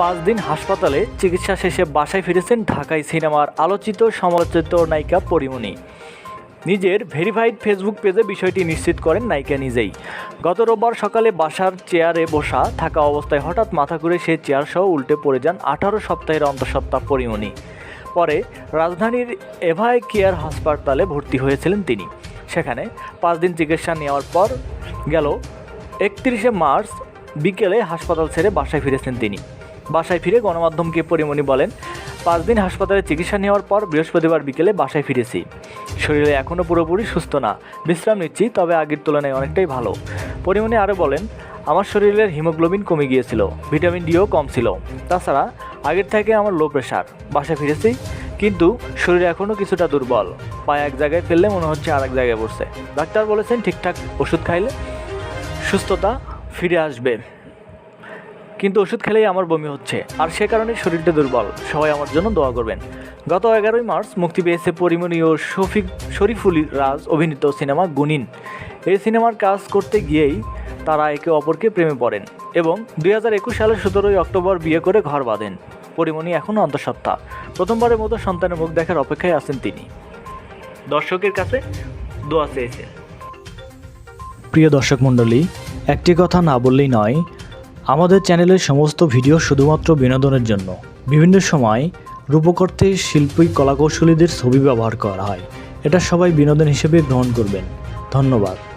পাঁচ দিন হাসপাতালে চিকিৎসা শেষে বাসায় ফিরেছেন ঢাকায় সিনেমার আলোচিত সমালোচিত নায়িকা পরিমণি। নিজের ভেরিফাইড ফেসবুক পেজে বিষয়টি নিশ্চিত করেন নায়িকা নিজেই। গত রোববার সকালে বাসার চেয়ারে বসা থাকা অবস্থায় হঠাৎ মাথা ঘুরে সে চেয়ার সহ উল্টে পড়ে যান আঠারো সপ্তাহের অন্তঃসত্ত্বা পরিমণি। পরে রাজধানীর এভাই কেয়ার হাসপাতালে ভর্তি হয়েছিলেন তিনি। সেখানে পাঁচ দিন চিকিৎসা নেওয়ার পর গেল একত্রিশে মার্চ বিকেলে হাসপাতাল ছেড়ে বাসায় ফিরেছেন তিনি। বাসায় ফিরে গণমাধ্যমকে পরিমণি বলেন, পাঁচ দিন হাসপাতালে চিকিৎসা নেওয়ার পর বৃহস্পতিবার বিকেলে বাসায় ফিরেছি। শরীরে এখনও পুরোপুরি সুস্থ না। বিশ্রাম নিচ্ছি, তবে আগের তুলনায় অনেকটাই ভালো। পরিমণি আরও বলেন, আমার শরীরের হিমোগ্লোবিন কমে গিয়েছিল, ভিটামিন ডিও কম ছিল। তাছাড়া আগের থেকে আমার লো প্রেশার। বাসায় ফিরেছি, কিন্তু শরীর এখনও কিছুটা দুর্বল। পায়ে এক জায়গায় ফেললে মনে হচ্ছে আরেক জায়গায় বসছে ডাক্তার বলেছেন, ঠিকঠাক ওষুধ খাইলে সুস্থতা ফিরে আসবে। কিন্তু ওষুধ খেলেই আমার বমি হচ্ছে। আর সে কারণে শরীরটা দুর্বল। সবাই আমার জন্য দোয়া করবেন। গত এগারোই মার্চ মুক্তি পেয়েছে পরিমণি ও শফিক শরীফুল রাজ অভিনীত সিনেমা গুনিন। এই সিনেমার কাজ করতে গিয়েই তারা একে অপরকে প্রেমে পড়েন এবং দুই হাজার একুশ সালের সতেরোই অক্টোবর বিয়ে করে ঘর বাঁধেন। পরিমণি এখনও অন্তঃসত্ত্বা। প্রথমবারের মতো সন্তানের মুখ দেখার অপেক্ষায় আছেন তিনি। দর্শকের কাছে দোয়া চেয়েছেন। প্রিয় দর্শক মণ্ডলী, একটি কথা না বললেই নয় আমাদের চ্যানেলের সমস্ত ভিডিও শুধুমাত্র বিনোদনের জন্য। বিভিন্ন সময় রূপকর্তে শিল্পী কলাকৌশলীদের ছবি ব্যবহার করা হয়। এটা সবাই বিনোদন হিসেবে গ্রহণ করবেন। ধন্যবাদ।